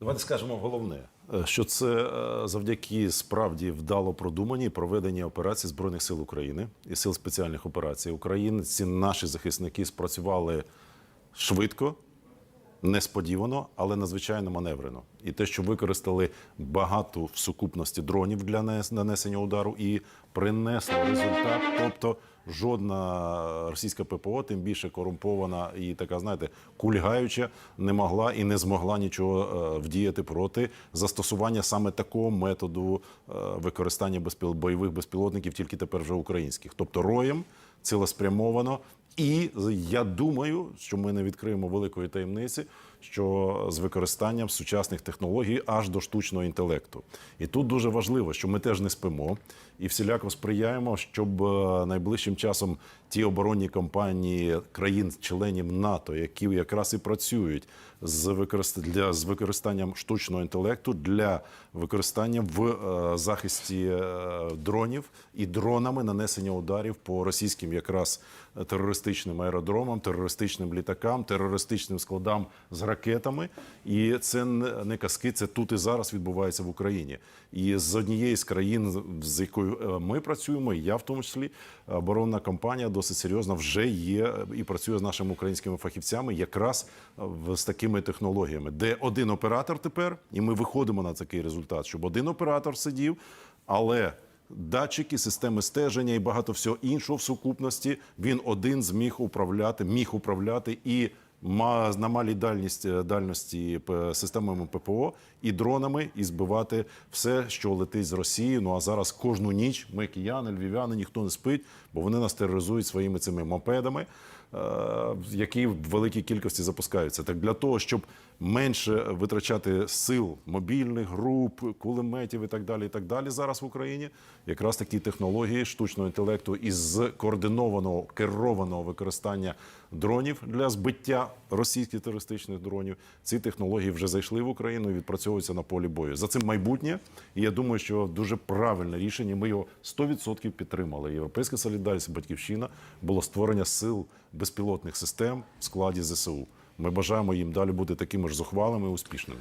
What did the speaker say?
Давайте скажемо головне, е, що це е, завдяки справді вдало продуманій проведенні операцій збройних сил України і сил спеціальних операцій України. Ці наші захисники спрацювали швидко, несподівано, але надзвичайно маневрено. І те, що використали багато в сукупності дронів для нанес- нанесення удару, і принесло результат. Тобто жодна російська ППО, тим більше корумпована і така, знаєте, кульгаюча, не могла і не змогла нічого е, вдіяти проти застосування саме такого методу е, використання бойових безпілотників, тільки тепер вже українських, тобто роєм, цілеспрямовано. І я думаю, що ми не відкриємо великої таємниці, що з використанням сучасних технологій аж до штучного інтелекту. І тут дуже важливо, що ми теж не спимо і всіляко сприяємо, щоб е, найближчим часом ті оборонні компанії країн-членів НАТО, які якраз і працюють з використ... для з використанням штучного інтелекту для використання в е, захисті е, дронів і дронами нанесення ударів по російським якраз терористичним аеродромам, терористичним літакам, терористичним складам з ракетами. І це не казки, це тут і зараз відбувається в Україні. І з однієї з країн, з якою е, ми працюємо, і я в тому числі, оборонна компанія досить серйозно вже є і працює з нашими українськими фахівцями, якраз е, з такими технологіями, де один оператор тепер, і ми виходимо на такий результат, щоб один оператор сидів, але датчики, системи стеження і багато всього іншого в сукупності. Він один зміг управляти, міг управляти і на малій дальність е, дальності системами ППО і дронами, і збивати все, що летить з Росії. Ну а зараз кожну ніч ми кияни, львів'яни, ніхто не спить, бо вони нас тероризують своїми цими мопедами, е, які в великій кількості запускаються. Так для того, щоб менше витрачати сил мобільних груп, кулеметів і так далі, і так далі зараз в Україні, якраз такі технології штучного інтелекту із координованого керованого використання дронів для збиття російських терористичних дронів. Ці технології вже зайшли в Україну і відпрацьовуються на полі бою. За цим майбутнє. І я думаю, що дуже правильне рішення. Ми його 100% підтримали. Європейська солідарність, батьківщина було створення сил безпілотних систем в складі ЗСУ. Ми бажаємо їм далі бути такими ж зухвалими і успішними.